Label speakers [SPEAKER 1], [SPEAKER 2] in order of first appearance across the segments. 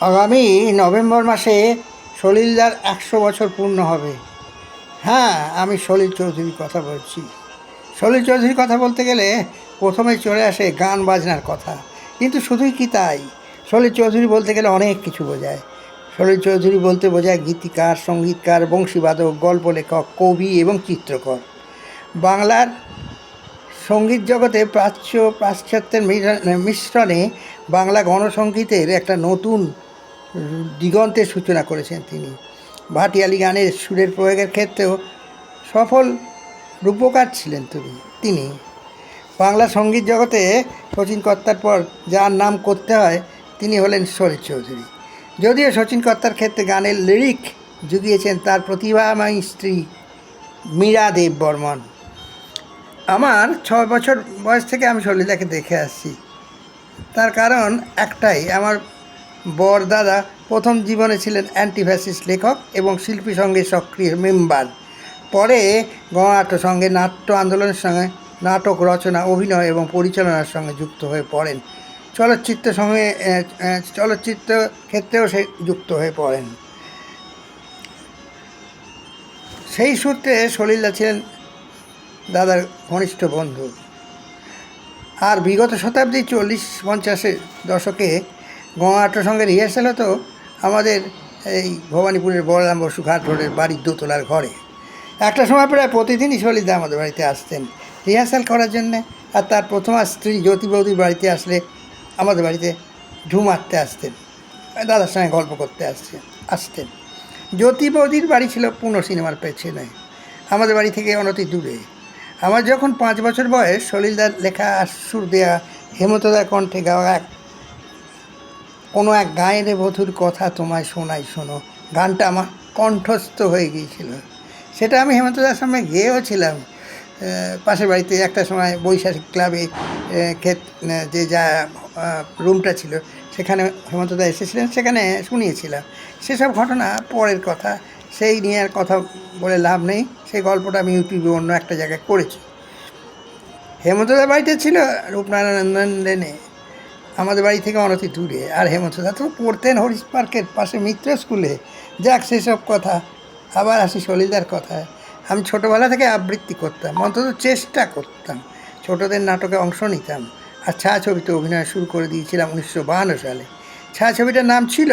[SPEAKER 1] আগামী নভেম্বর মাসে সলিলদার একশো বছর পূর্ণ হবে। হ্যাঁ আমি সলিল চৌধুরীর কথা বলছি। সলিল চৌধুরীর কথা বলতে গেলে প্রথমে চলে আসে গান বাজনার কথা। কিন্তু শুধুই কি তাই? সলিল চৌধুরী বলতে গেলে অনেক কিছু বোঝায়। সলিল চৌধুরী বলতে বোঝায় গীতিকার, সঙ্গীতকার, বংশীবাদক, গল্প লেখক, কবি এবং চিত্রকর। বাংলার সংগীত জগতে প্রাচ্য পাশ্চাত্যের মিশ্রণে বাংলা গণসঙ্গীতের একটা নতুন দিগন্তের সূচনা করেছেন তিনি। ভাটিয়ালি গানের সুরের প্রয়োগের ক্ষেত্রেও সফল রূপকার ছিলেন তিনি। তিনি বাংলা সংগীত জগতে শচীন কর্তার পর যার নাম করতে হয়, তিনি হলেন শরীর চৌধুরী। যদিও শচীন কর্তার ক্ষেত্রে গানের লিরিক জুগিয়েছেন, তার প্রতিভাময়ী স্ত্রী মীরা দেব বর্মন। আমার ছয় বছর বয়স থেকে আমি সলিলাকে দেখে আসছি। তার কারণ একটাই, আমার বর দাদা প্রথম জীবনে ছিলেন অ্যান্টিফ্যাসিস্ট লেখক এবং শিল্পী সঙ্গে সক্রিয় মেম্বার। পরে গণাট্য সঙ্গে নাট্য আন্দোলনের সঙ্গে নাটক, রচনা, অভিনয় এবং পরিচালনার সঙ্গে যুক্ত হয়ে পড়েন। চলচ্চিত্র সঙ্গে চলচ্চিত্র ক্ষেত্রেও সে যুক্ত হয়ে পড়েন। সেই সূত্রে সলিলা ছিলেন দাদার ঘনিষ্ঠ বন্ধু। আর বিগত শতাব্দী চল্লিশ পঞ্চাশের দশকে গঙ্গাট্র সঙ্গে রিহার্সাল হতো আমাদের এই ভবানীপুরের বলরাম বসু ঘাট রোডের বাড়ির দোতলার ঘরে। একটা সময় প্রায় প্রতিদিনই সলিদা আমাদের বাড়িতে আসতেন রিহার্সাল করার জন্যে আর তার প্রথমা স্ত্রী জ্যোতি বৌদির বাড়িতে আসলে আমাদের বাড়িতে ঢু মারতে আসতেন, দাদার সঙ্গে গল্প করতে আসতেন আসতেন। জ্যোতি বৌদির বাড়ি ছিল পুনো সিনেমার পেছনে, আমাদের বাড়ি থেকে অনতি দূরে। আমার যখন পাঁচ বছর বয়স সলিলদার লেখা সুর দেওয়া হেমন্তদার কণ্ঠে গাওয়া এক কোনো এক গায়ের বধুর কথা তোমায় শোনাই শোনো। গানটা আমার কণ্ঠস্থ হয়ে গিয়েছিল। সেটা আমি হেমন্তদার সঙ্গে গেয়েও ছিলাম। পাশের বাড়িতে একটা সময় বৈশাখী ক্লাবে ক্ষেত যে যা রুমটা ছিল, সেখানে হেমন্তদা এসেছিলেন, সেখানে শুনিয়েছিলাম। সেসব ঘটনা পরের কথা, সেই নিয়ে আর কথা বলে লাভ নেই। সেই গল্পটা আমি ইউটিউবে অন্য একটা জায়গায় করেছি। হেমন্তদার বাড়িতে ছিল রূপনারায়ণ লেনে আমাদের বাড়ি থেকে অনতি দূরে। আর হেমন্ত দা তো পড়তেন হরিশ পার্কের পাশে মিত্র স্কুলে। যাক, সেসব কথা। আবার আসি সলিদার কথায়। আমি ছোটোবেলা থেকে আবৃত্তি করতাম, অন্তত চেষ্টা করতাম। ছোটদের নাটকে অংশ নিতাম। আর ছায়াছবিতে অভিনয় শুরু করে দিয়েছিলাম উনিশশো সালে। ছায়াছবিটার নাম ছিল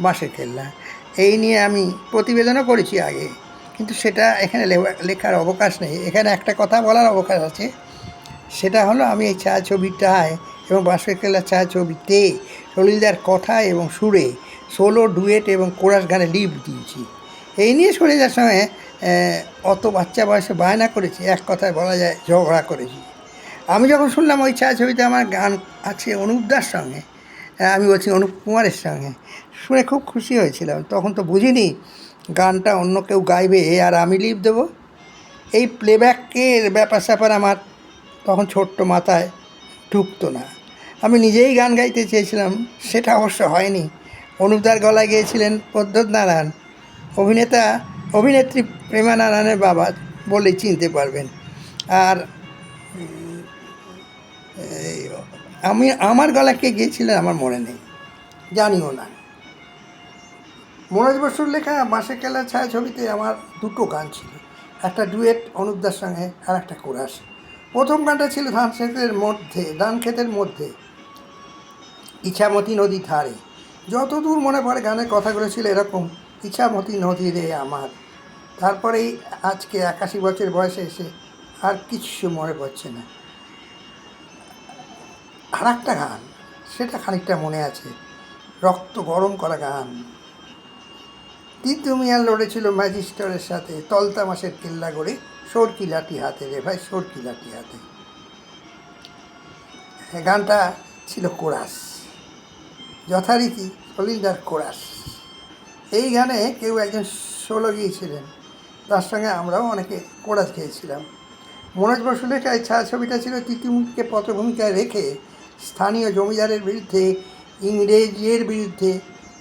[SPEAKER 1] বাঁশের খেলনা। এই নিয়ে আমি প্রতিবেদনও করেছি আগে। কিন্তু সেটা এখানে লেখার অবকাশ নেই। এখানে একটা কথা বলার অবকাশ আছে। সেটা হলো আমি এই ছায়াছবিটায় এবং বাঁশের খেলার ছায়াছবিতে সলিলদার কথা এবং সুরে সোলো, ডুয়েট এবং কোরাস গানে লিপ দিয়েছি। এই নিয়ে সলিলদার সঙ্গে অত বাচ্চা বয়সে বায়না করেছি, এক কথায় বলা যায় ঝগড়া করেছি। আমি যখন শুনলাম ওই ছায়াছবিতে আমার গান আছে অনুপদার সঙ্গে আমি বলছি অনুপ কুমারের সঙ্গে, শুনে খুব খুশি হয়েছিলাম। তখন তো বুঝিনি গানটা অন্য কেউ গাইবে আর আমি লিপ দেবো। এই প্লেব্যাকের ব্যাপার স্যাপার আমার তখন ছোট্ট মাথায় ঢুকতো না। আমি নিজেই গান গাইতে চেয়েছিলাম, সেটা অবশ্য হয়নি। অনুপদার গলায় গিয়েছিলেন পদ্মত নারায়ণ অভিনেতা, অভিনেত্রী প্রেমা নারায়ণের বাবা বলে চিনতে পারবেন। আর আমি আমার গলায় কে গিয়েছিলেন আমার মনে নেই। জানিও না। মনোজ বসুর লেখা বাঁশে খেলা ছায়াছবিতে আমার দুটো গান ছিল। একটা ডুয়েট অনুপদার সঙ্গে আর একটা কোরাস। প্রথম গানটা ছিল ধান ক্ষেতের মধ্যে ধান ক্ষেতের মধ্যে। ইছামতি নদী ধারে। যতদূর মনে পড়ে গানের কথাগুলো ছিল এরকম, ইছামতি নদী রে আমার। তারপরেই আজকে একাশি বছর বয়সে এসে আর কিছু মনে পড়ছে না। আর একটা গান, সেটা খানিকটা মনে আছে। রক্ত গরম করা গান। তিতু মিয়ার লড়েছিল ম্যাজিস্টারের সাথে তলতা মাসের কিল্লা গড়ে সরকি লাঠি হাতে রে ভাই, সরকি লাঠি হাতে। গানটা ছিল কোরাস। যথারীতি সলিলদার কোরাস। এই গানে কেউ একজন সোলো গিয়েছিলেন, তার সঙ্গে আমরাও অনেকে কোরাস গিয়েছিলাম। মনোজ বসু লেখা এই ছায়াছবিটা ছিল তিতিমুখকে পটভূমিকায় রেখে স্থানীয় জমিদারের বিরুদ্ধে, ইংরেজের বিরুদ্ধে,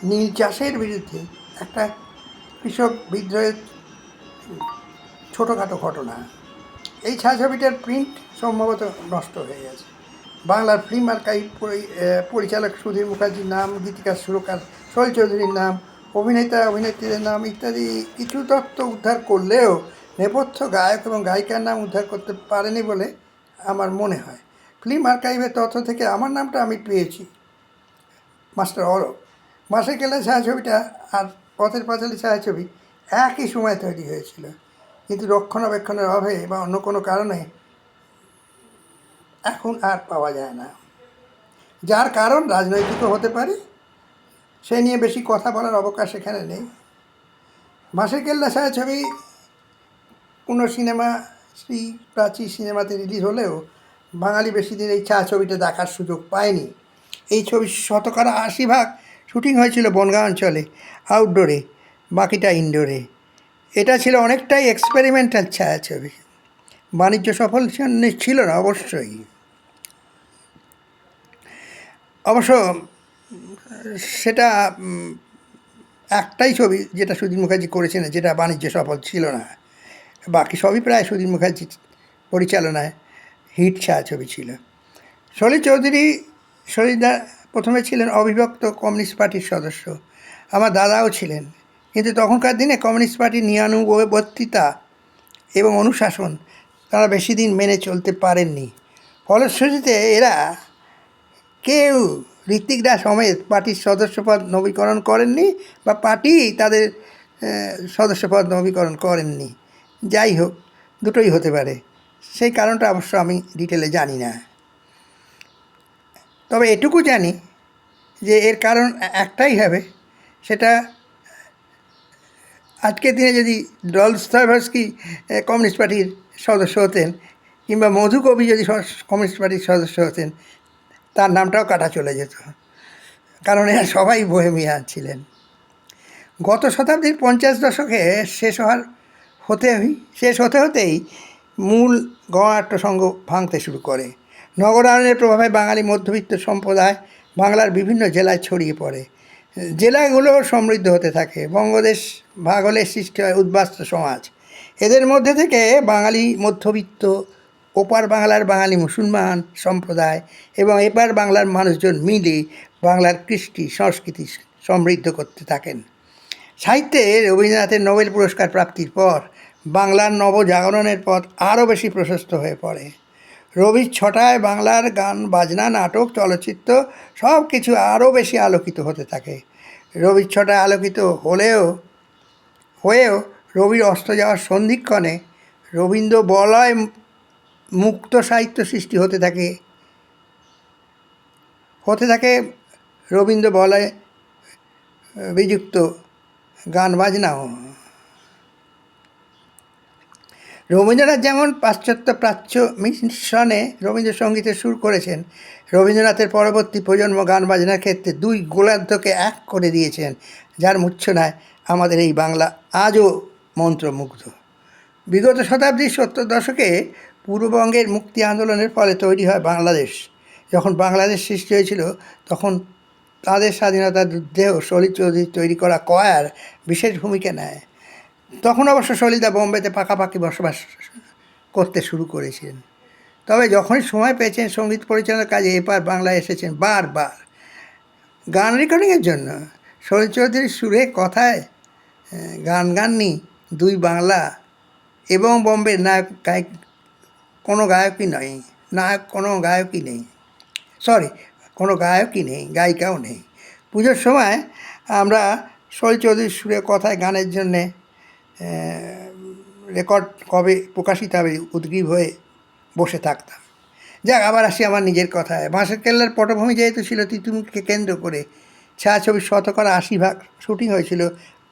[SPEAKER 1] নীল চাষের বিরুদ্ধে একটা কৃষক বিদ্রোহের ছোটোখাটো ঘটনা। এই ছায়াছবিটার প্রিন্ট সম্ভবত নষ্ট হয়ে গেছে। বাংলার ফিল্ম আর্কাইভ পরিচালক সুধীর মুখার্জির নাম গীতিকার সুরকার শৈল চৌধুরীর নাম, অভিনেতা, অভিনেত্রীদের নাম ইত্যাদি কিছু তথ্য উদ্ধার করলেও নেপথ্য গায়ক এবং গায়িকার নাম উদ্ধার করতে পারেনি বলে আমার মনে হয়। ফিল্ম আর্কাইভের তথ্য থেকে আমার নামটা আমি পেয়েছি, মাস্টার অরব মাসে কেলা ছায়াছবিটা আর পথের পাঁচালী ছায়াছবি একই সময় তৈরি হয়েছিল। কিন্তু রক্ষণাবেক্ষণের অভাবে বা অন্য কোনো কারণে এখন আর পাওয়া যায় না। যার কারণ রাজনৈতিকও হতে পারে, সে নিয়ে বেশি কথা বলার অবকাশ এখানে নেই। মাসের কেল্লা ছায়াছবি কোনো সিনেমা শ্রী প্রাচী সিনেমাতে রিলিজ হলেও বাঙালি বেশি দিন এই ছায়াছবিটা দেখার সুযোগ পায়নি। এই ছবি শতকরা আশি ভাগ শুটিং হয়েছিল বনগাঁ অঞ্চলে, আউটডোরে, বাকিটা ইনডোরে। এটা ছিল অনেকটাই এক্সপেরিমেন্টাল ছায়াছবি। বাণিজ্য সফল ছিল না, অবশ্যই। অবশ্য, সেটা একটাই ছবি যেটা সুধীর মুখার্জি করেছেন, যেটা বাণিজ্য সফল ছিল না। বাকি সবই প্রায় সুধীর মুখার্জি পরিচালনায় হিট ছায়াছবি ছিল। সলিল চৌধুরী সলিদা প্রথমে ছিলেন অবিভক্ত কমিউনিস্ট পার্টির সদস্য। আমার দাদাও ছিলেন। কিন্তু তখনকার দিনে কমিউনিস্ট পার্টির নিয়ানুবর্তিতা এবং অনুশাসন তারা বেশি দিন মেনে চলতে পারেননি। ফলশ্রুতিতে এরা কেউ ঋত্বিক দাস সমেত পার্টির সদস্যপদ নবীকরণ করেননি বা পার্টি তাদের সদস্যপদ নবীকরণ করেননি। যাই হোক, দুটোই হতে পারে। সেই কারণটা অবশ্য আমি ডিটেলে জানি না। তবে এটুকু জানি যে এর কারণ একটাই হবে। সেটা আজকের দিনে যদি ডলস্টয়ভস্কি কমিউনিস্ট পার্টির সদস্য হতেন কিংবা মধু কবি যদি কমিউনিস্ট পার্টির সদস্য হতেন তার নামটাও কাটা চলে যেত। কারণ এরা সবাই বোহেমিয়া ছিলেন। গত শতাব্দীর পঞ্চাশ দশকে শেষ হওয়ার হতে শেষ হতে হতেই মূল গণাট্য সংঘ ভাঙতে শুরু করে। নগরায়নের প্রভাবে বাঙালি মধ্যবিত্ত সম্প্রদায় বাংলার বিভিন্ন জেলায় ছড়িয়ে পড়ে। জেলাগুলো সমৃদ্ধ হতে থাকে। বঙ্গদেশ ভাগ হলে সৃষ্টি হয় উদ্বাস্ত সমাজ। এদের মধ্যে থেকে বাঙালি মধ্যবিত্ত ওপার বাংলার বাঙালি মুসলমান সম্প্রদায় এবং এপার বাংলার মানুষজন মিলে বাংলার কৃষ্টি, সংস্কৃতি সমৃদ্ধ করতে থাকেন। সাহিত্যে রবীন্দ্রনাথের নোবেল পুরস্কার প্রাপ্তির পর বাংলার নবজাগরণের পথ আরও বেশি প্রশস্ত হয়ে পড়ে। রবির ছটায় বাংলার গান, বাজনা, নাটক, চলচ্চিত্র সব কিছু আরও বেশি আলোকিত হতে থাকে। রবির ছটায় আলোকিত হলেও, হয়েও রবির অস্ত যাওয়ার সন্ধিক্ষণে রবীন্দ্র বলয় মুক্ত সাহিত্য সৃষ্টি হতে থাকে। হতে থাকে রবীন্দ্র বলয় বিযুক্ত গান বাজনাও। রবীন্দ্রনাথ যেমন পাশ্চাত্য প্রাচ্য মিশ্রণে রবীন্দ্রসঙ্গীতের সুর করেছেন, রবীন্দ্রনাথের পরবর্তী প্রজন্ম গান বাজনার ক্ষেত্রে দুই গোলার্ধকে এক করে দিয়েছেন, যার মূর্ছনায় আমাদের এই বাংলা আজও মন্ত্রমুগ্ধ। বিগত শতাব্দীর সত্তর দশকে পূর্ববঙ্গের মুক্তি আন্দোলনের ফলে তৈরি হয় বাংলাদেশ। যখন বাংলাদেশ সৃষ্টি হয়েছিল, তখন তাদের স্বাধীনতার যুদ্ধেও শরীর চৌধুরী তৈরি করা কয়ার বিশেষ ভূমিকা নেয়। তখন অবশ্য সলিদা বোম্বেতে পাকাপাকি বসবাস করতে শুরু করেছিলেন। তবে যখনই সময় পেয়েছেন, সংগীত পরিচালনার কাজে এপার বাংলায় এসেছেন বারবার। গান রেকর্ডিংয়ের জন্য শরীর চৌধুরীর সুরে কথায় গান গাননি, দুই বাংলা এবং বম্বের নায়ক গায়ক কোনো গায়কই নয় নায়ক কোনো গায়কই নেই। সরি কোনো গায়কই নেই, গায়িকাও নেই। পুজোর সময় আমরা শৈল চৌধুরীর সুরে কথায় গানের জন্যে রেকর্ড কবে প্রকাশিত হবে উদ্গ্রীব হয়ে বসে থাকতাম। যাক, আবার আসি আমার নিজের কথায়। বাঁশের কেল্লার পটভূমি যেহেতু ছিল তিতুমিরকে কেন্দ্র করে ছায়াছবির শতকরা আশি ভাগ শুটিং হয়েছিল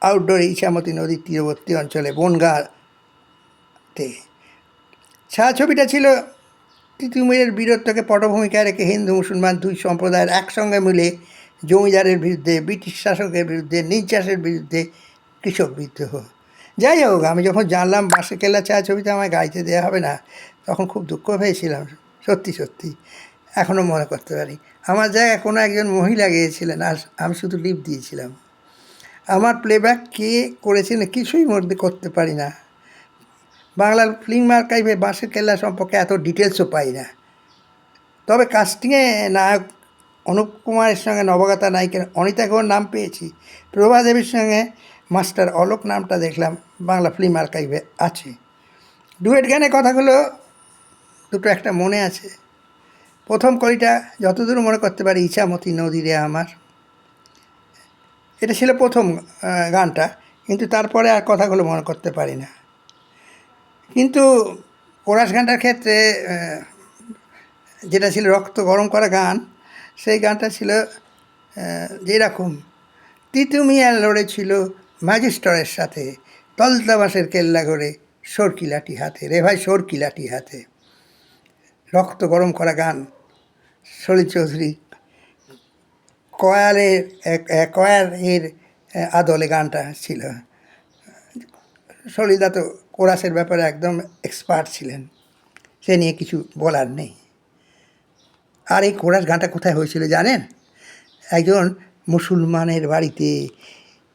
[SPEAKER 1] আউটডোরে ইছামতি নদীর তীরবর্তী অঞ্চলে, বনগাঁতে। ছায়াছবিটা ছিল তিতুমিরের বীরত্বকে পটভূমিকায় রেখে হিন্দু, মুসলমান দুই সম্প্রদায়ের একসঙ্গে মিলে জমিদারের বিরুদ্ধে, ব্রিটিশ শাসকের বিরুদ্ধে, নির্যাসের বিরুদ্ধে কৃষক বিদ্রোহ। যাই হোক, আমি যখন জানলাম বাঁশে কেল্লা ছায়াছবিতে আমায় গাইতে দেওয়া হবে না, তখন খুব দুঃখ পেয়েছিলাম, সত্যি সত্যি। এখনও মনে করতে পারি। আমার জায়গায় কোনো একজন মহিলা গিয়েছিলেন, আর আমি শুধু লিপ দিয়েছিলাম। আমার প্লেব্যাক কে করেছেন কিছুই মধ্যে করতে পারি না। বাংলার ফিল্ম আর্কাইভে বাঁশের কেল্লা সম্পর্কে এত ডিটেলসও পাই না। তবে কাস্টিংয়ে নায়ক অনুপ কুমারের সঙ্গে নবগাতা নায়িকা অনিতা গৌর নাম পেয়েছি। প্রভা দেবীর সঙ্গে মাস্টার অলোক নামটা দেখলাম, বাংলা ফিল্ম আর্কাইভে আছে। ডুয়েট গানের কথাগুলো দুটো একটা মনে আছে। প্রথম কলিটা যতদূর মনে করতে পারি ইছামতি নদীরে আমার। এটা ছিল প্রথম গানটা, কিন্তু তারপরে আর কথাগুলো মনে করতে পারি না। কিন্তু কোরাস গানটার ক্ষেত্রে যেটা ছিল রক্ত গরম করা গান, সেই গানটা ছিল যেরকম তিতুমিয়া লড়েছিল ম্যাজিস্টরের সাথে তলতাবাসের কেল্লা করে সরকি লাঠি হাতে, রে ভাই সরকি লাঠি হাতে। রক্ত গরম করা গান, সলিল চৌধুরী কয়ালের এক কয়ালের, আদলে গানটা ছিল। সলিদা তো কোরাসের ব্যাপারে একদম এক্সপার্ট ছিলেন। সে নিয়ে কিছু বলার নেই। আর এই কোরাস গানটা কোথায় হয়েছিল জানেন? একজন মুসলমানের বাড়িতে,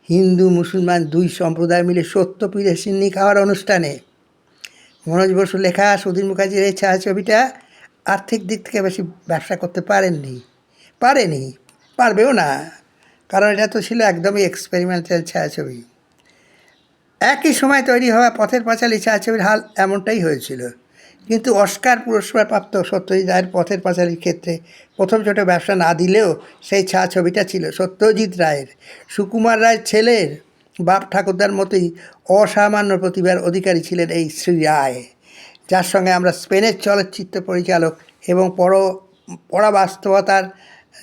[SPEAKER 1] হিন্দু মুসলমান দুই সম্প্রদায় মিলে সত্য সত্যপীঠে সিন্নি খাওয়ার অনুষ্ঠানে। মনোজ বসু লেখা, সুধীর মুখার্জির এই ছায়াছবিটা আর্থিক দিক থেকে বেশি ব্যবসা করতে পারেননি। পারেনি, পারবেও না। কারণ এটা তো ছিল একদমই এক্সপেরিমেন্টাল ছায়াছবি। একই সময় তৈরি হওয়া পথের পাঁচালী ছায়াছবির হাল এমনটাই হয়েছিল। কিন্তু অস্কার পুরস্কার প্রাপ্ত সত্যজিৎ রায়ের পথের পাঁচালীর ক্ষেত্রে প্রথম ছোটো ব্যবসা না দিলেও সেই ছায়াছবিটা ছিল সত্যজিৎ রায়ের। সুকুমার রায়ের ছেলের বাপ ঠাকুরদার মতোই অসামান্য প্রতিভার অধিকারী ছিলেন এই শ্রী রায়। যার সঙ্গে আমরা স্পেনের চলচ্চিত্র পরিচালক এবং পর, পরাবাস্তবতার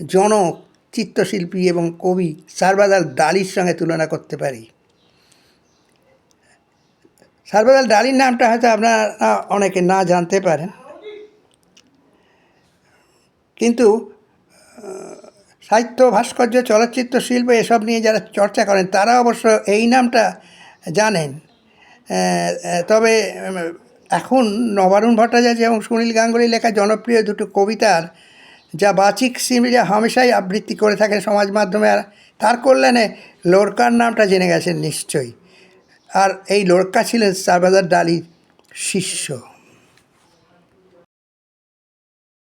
[SPEAKER 1] জনক, চিত্রশিল্পী এবং কবি সারবাদাল দালির সঙ্গে তুলনা করতে পারি। সারবাদাল ডালির নামটা হয়তো আপনারা অনেকে না জানতে পারেন। কিন্তু সাহিত্য, ভাস্কর্য, চলচ্চিত্র, শিল্প এসব নিয়ে যারা চর্চা করেন, তারা অবশ্য এই নামটা জানেন। তবে এখন নবারুণ ভট্টাচার্য এবং সুনীল গাঙ্গুলি লেখা জনপ্রিয় দুটো কবিতার, যা বাচিক সিমরা হামেশাই আবৃত্তি করে থাকেন সমাজ মাধ্যমে, আর তার কল্যাণে লোরকার নামটা জেনে গেছেন নিশ্চয়ই। আর এই লোরকা ছিলেন সারবাজার ডালির শিষ্য।